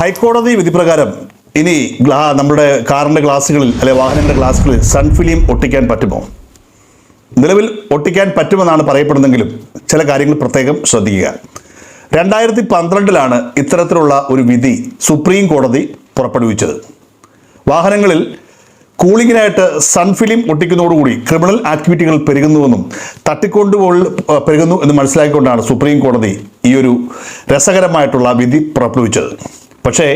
ഹൈക്കോടതി വിധി പ്രകാരം ഇനി നമ്മുടെ കാറിന്റെ ഗ്ലാസ്സുകളിൽ അല്ലെ വാഹനങ്ങളുടെ ഗ്ലാസ്സുകളിൽ സൺഫിലിം ഒട്ടിക്കാൻ പറ്റുമോ? നിലവിൽ ഒട്ടിക്കാൻ പറ്റുമെന്നാണ് പറയപ്പെടുന്നെങ്കിലും ചില കാര്യങ്ങൾ പ്രത്യേകം ശ്രദ്ധിക്കുക. രണ്ടായിരത്തി പന്ത്രണ്ടിലാണ് ഇത്തരത്തിലുള്ള ഒരു വിധി സുപ്രീം കോടതി പുറപ്പെടുവിച്ചത്. വാഹനങ്ങളിൽ കൂളിങ്ങിനായിട്ട് സൺഫിലിം ഒട്ടിക്കുന്നതോടുകൂടി ക്രിമിനൽ ആക്ടിവിറ്റികൾ പെരുകുന്നുവെന്നും തട്ടിക്കൊണ്ടുപോൾ പെരുകുന്നു എന്ന് മനസ്സിലാക്കിക്കൊണ്ടാണ് സുപ്രീം കോടതി ഈ ഒരു രസകരമായിട്ടുള്ള വിധി പുറപ്പെടുവിച്ചത്. പക്ഷേ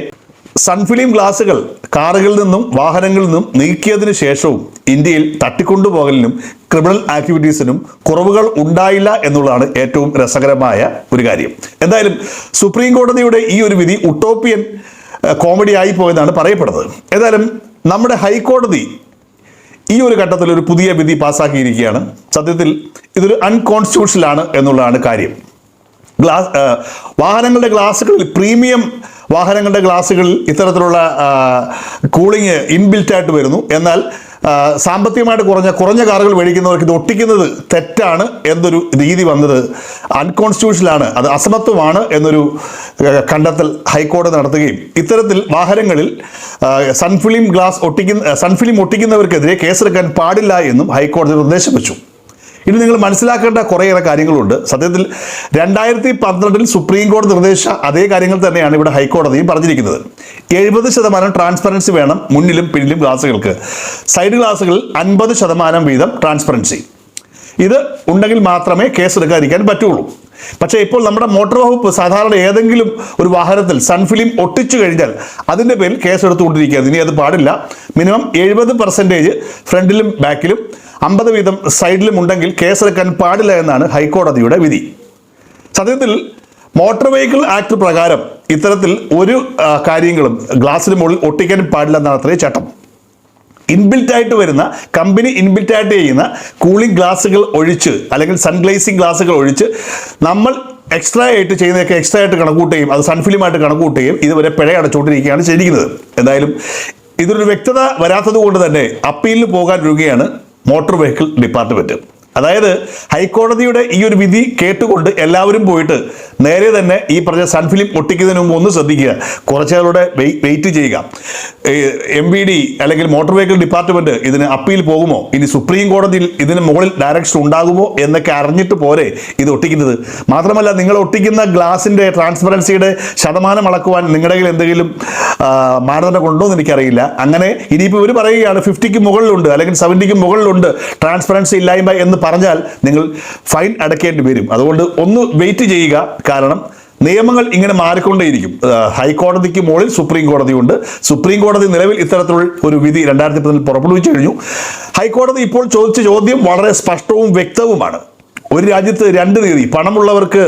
സൺഫിലിം ഗ്ലാസുകൾ കാറുകളിൽ നിന്നും വാഹനങ്ങളിൽ നിന്നും നീക്കിയതിനു ശേഷവും ഇന്ത്യയിൽ തട്ടിക്കൊണ്ടുപോകലിനും ക്രിമിനൽ ആക്ടിവിറ്റീസിനും കുറവുകൾ ഉണ്ടായില്ല എന്നുള്ളതാണ് ഏറ്റവും രസകരമായ ഒരു കാര്യം. എന്തായാലും സുപ്രീം കോടതിയുടെ ഈ ഒരു വിധി ഉട്ടോപ്പിയൻ കോമഡി ആയി പോയെന്നാണ് പറയപ്പെടുന്നത്. ഏതായാലും നമ്മുടെ ഹൈക്കോടതി ഈ ഒരു ഘട്ടത്തിൽ ഒരു പുതിയ വിധി പാസ്സാക്കിയിരിക്കുകയാണ് സത്യത്തിൽ ഇതൊരു അൺകോൺസ്റ്റിറ്റ്യൂഷനാണ് എന്നുള്ളതാണ് കാര്യം. ഗ്ലാസ് വാഹനങ്ങളുടെ ഗ്ലാസ്സുകളിൽ പ്രീമിയം വാഹനങ്ങളുടെ ഗ്ലാസ്സുകളിൽ ഇത്തരത്തിലുള്ള കൂളിംഗ് ഇൻബിൽറ്റായിട്ട് വരുന്നു. എന്നാൽ സാമ്പത്തികമായിട്ട് കുറഞ്ഞ കുറഞ്ഞ കാറുകൾ മേടിക്കുന്നവർക്ക് ഇത് ഒട്ടിക്കുന്നത് തെറ്റാണ് എന്നൊരു രീതി വന്നത് അൺകോൺസ്റ്റിറ്റ്യൂഷനാണ് അത് അസമത്വമാണ് എന്നൊരു കണ്ടെത്തൽ ഹൈക്കോടതി നടത്തുകയും ഇത്തരത്തിൽ വാഹനങ്ങളിൽ സൺഫിലിം ഗ്ലാസ് ഒട്ടിക്കുന്ന സൺഫിലിം ഒട്ടിക്കുന്നവർക്കെതിരെ കേസെടുക്കാൻ പാടില്ല എന്നും ഹൈക്കോടതി നിർദ്ദേശം വെച്ചു ഇനി നിങ്ങൾ മനസ്സിലാക്കേണ്ട കുറേയേറെ കാര്യങ്ങളുണ്ട്. സത്യത്തിൽ രണ്ടായിരത്തി പന്ത്രണ്ടിൽ സുപ്രീം കോടതി നിർദ്ദേശിച്ച അതേ കാര്യങ്ങൾ തന്നെയാണ് ഇവിടെ ഹൈക്കോടതിയും പറഞ്ഞിരിക്കുന്നത്. എഴുപത് ശതമാനം ട്രാൻസ്പെറൻസി വേണം മുന്നിലും പിന്നിലും ഗ്ലാസുകൾക്ക് സൈഡ് ഗ്ലാസുകളിൽ അൻപത് ശതമാനം വീതം ട്രാൻസ്പെറൻസി ഇത് ഉണ്ടെങ്കിൽ മാത്രമേ കേസ് എടുക്കാതിരിക്കാൻ പറ്റുള്ളൂ. പക്ഷേ ഇപ്പോൾ നമ്മുടെ മോട്ടോർ വകുപ്പ് സാധാരണ ഏതെങ്കിലും ഒരു വാഹനത്തിൽ സൺഫിലിം ഒട്ടിച്ചു കഴിഞ്ഞാൽ അതിന്റെ പേരിൽ കേസ് എടുത്തുകൊണ്ടിരിക്കുകയാണ് ഇനി അത് പാടില്ല. മിനിമം എഴുപത് പെർസെന്റേജ് ഫ്രണ്ടിലും ബാക്കിലും അമ്പത് വീതം സൈഡിലും ഉണ്ടെങ്കിൽ കേസെടുക്കാൻ പാടില്ല എന്നാണ് ഹൈക്കോടതിയുടെ വിധി. സത്യത്തിൽ മോട്ടോർ വെഹിക്കിൾ ആക്ട് പ്രകാരം ഇത്തരത്തിൽ ഒരു കാര്യങ്ങളും ഗ്ലാസിന് മുകളിൽ ഒട്ടിക്കാൻ പാടില്ല എന്നാണ് അത്രയും ചട്ടം. ഇൻബിൽറ്റ് ആയിട്ട് വരുന്ന കമ്പനി ഇൻബിൽറ്റ് ആയിട്ട് ചെയ്യുന്ന കൂളിംഗ് ഗ്ലാസ്സുകൾ ഒഴിച്ച് അല്ലെങ്കിൽ സൺഗ്ലേസിംഗ് ഗ്ലാസ്സുകൾ ഒഴിച്ച് നമ്മൾ എക്സ്ട്രാ ആയിട്ട് ചെയ്യുന്നതൊക്കെ എക്സ്ട്രാ ആയിട്ട് കണക്കൂട്ടുകയും അത് സൺഫിലിമായിട്ട് കണക്കൂട്ടുകയും ഇതുവരെ പിഴ അടച്ചുകൊണ്ടിരിക്കുകയാണ് ചെയ്തിരിക്കുന്നത്. എന്തായാലും ഇതൊരു വ്യക്തത വരാത്തത് കൊണ്ട് തന്നെ അപ്പീലിന് പോകാൻ വരികയാണ് മോട്ടോർ വെഹിക്കിൾ ഡിപ്പാർട്ട്മെന്റ് അതായത് ഹൈക്കോടതിയുടെ ഈ ഒരു വിധി കേട്ടുകൊണ്ട് എല്ലാവരും പോയിട്ട് നേരെ തന്നെ ഈ പറഞ്ഞ സൺഫിലിം ഒട്ടിക്കുന്നതിന് മുമ്പ് ഒന്ന് ശ്രദ്ധിക്കുക. കുറച്ചുകളുടെ വെയിറ്റ് ചെയ്യുക. എം ബി ഡി അല്ലെങ്കിൽ മോട്ടോർ വെഹിക്കിൾ ഡിപ്പാർട്ട്മെന്റ് ഇതിന് അപ്പീൽ പോകുമോ? ഇനി സുപ്രീം കോടതിയിൽ ഇതിന് മുകളിൽ ഡയറക്ഷൻ ഉണ്ടാകുമോ എന്നൊക്കെ അറിഞ്ഞിട്ട് പോരെ ഇത് ഒട്ടിക്കുന്നത്. മാത്രമല്ല നിങ്ങൾ ഒട്ടിക്കുന്ന ഗ്ലാസിന്റെ ട്രാൻസ്പെറൻസിയുടെ ശതമാനം അളക്കുവാൻ നിങ്ങളുടെ കയ്യിൽ എന്തെങ്കിലും മാനദണ്ഡം ഉണ്ടോ എന്ന് എനിക്കറിയില്ല. അങ്ങനെ ഇനിയിപ്പോൾ ഇവർ പറയുകയാണ് ഫിഫ്റ്റിക്ക് മുകളിലുണ്ട് അല്ലെങ്കിൽ സെവന്റിക്ക് മുകളിലുണ്ട് ട്രാൻസ്പെറൻസി ഇല്ലായ്മ എന്ന് പറഞ്ഞാൽ നിങ്ങൾ ഫൈൻ അടക്കേണ്ടി വരും. അതുകൊണ്ട് ഒന്ന് വെയിറ്റ് ചെയ്യുക. കാരണം നിയമങ്ങൾ ഇങ്ങനെ മാറിക്കൊണ്ടേയിരിക്കും. ഹൈക്കോടതിക്ക് മുകളിൽ സുപ്രീം കോടതിയുണ്ട്. സുപ്രീം കോടതി നിലവിൽ ഇത്തരത്തിലുള്ള ഒരു വിധി രണ്ടായിരത്തി പതിനിൽ പുറപ്പെടുവിച്ചു കഴിഞ്ഞു. ഹൈക്കോടതി ഇപ്പോൾ ചോദിച്ച ചോദ്യം വളരെ സ്പഷ്ടവും വ്യക്തവുമാണ്. ഒരു രാജ്യത്ത് രണ്ട് നീതി പണമുള്ളവർക്ക്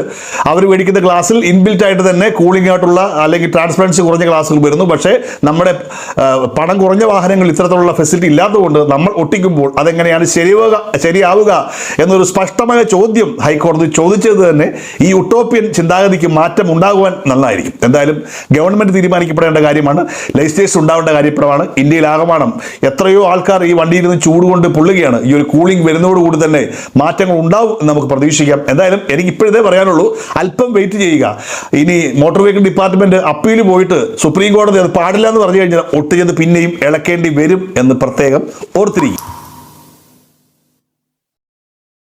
അവർ മേടിക്കുന്ന ഗ്ലാസ്സിൽ ഇൻബിൽറ്റ് ആയിട്ട് തന്നെ കൂളിംഗ് ആയിട്ടുള്ള അല്ലെങ്കിൽ ട്രാൻസ്പെറൻസി കുറഞ്ഞ ഗ്ലാസ്സുകൾ വരുന്നു. പക്ഷേ നമ്മുടെ പണം കുറഞ്ഞ വാഹനങ്ങൾ ഇത്തരത്തിലുള്ള ഫെസിലിറ്റി ഇല്ലാത്തതുകൊണ്ട് നമ്മൾ ഒട്ടിക്കുമ്പോൾ അതെങ്ങനെയാണ് ശരിയാവുക ശരിയാവുക എന്നൊരു സ്പഷ്ടമായ ചോദ്യം ഹൈക്കോടതി ചോദിച്ചത് തന്നെ ഈ ഒട്ടോപ്യൻ ചിന്താഗതിക്ക് മാറ്റം ഉണ്ടാകുവാൻ നന്നായിരിക്കും. എന്തായാലും ഗവൺമെന്റ് തീരുമാനിക്കപ്പെടേണ്ട കാര്യമാണ്. ലൈസൻസ് ഉണ്ടാവേണ്ട കാര്യപ്രമാണ് ഇന്ത്യയിലാകമാനം എത്രയോ ആൾക്കാർ ഈ വണ്ടിയിൽ നിന്ന് ചൂടുകൊണ്ട് പൊള്ളുകയാണ്. ഈ ഒരു കൂളിംഗ് വരുന്നതോടുകൂടി തന്നെ മാറ്റങ്ങൾ ഉണ്ടാവും നമുക്ക് പ്രതീക്ഷിക്കാം. എന്തായാലും എനിക്ക് ഇപ്പോഴേ പറയാനുള്ളൂ അല്പം വെയിറ്റ് ചെയ്യുക. ഇനി മോട്ടോർ വെഹിക്കിൾ ഡിപ്പാർട്ട്മെന്റ് അപ്പീൽ പോയിട്ട് സുപ്രീം കോടതി അത് പാടില്ല എന്ന് പറഞ്ഞു കഴിഞ്ഞാൽ ഒട്ടുചെന്ന് പിന്നെയും ഇളക്കേണ്ടി വരും എന്ന് പ്രത്യേകം ഓർത്തിരിക്കും.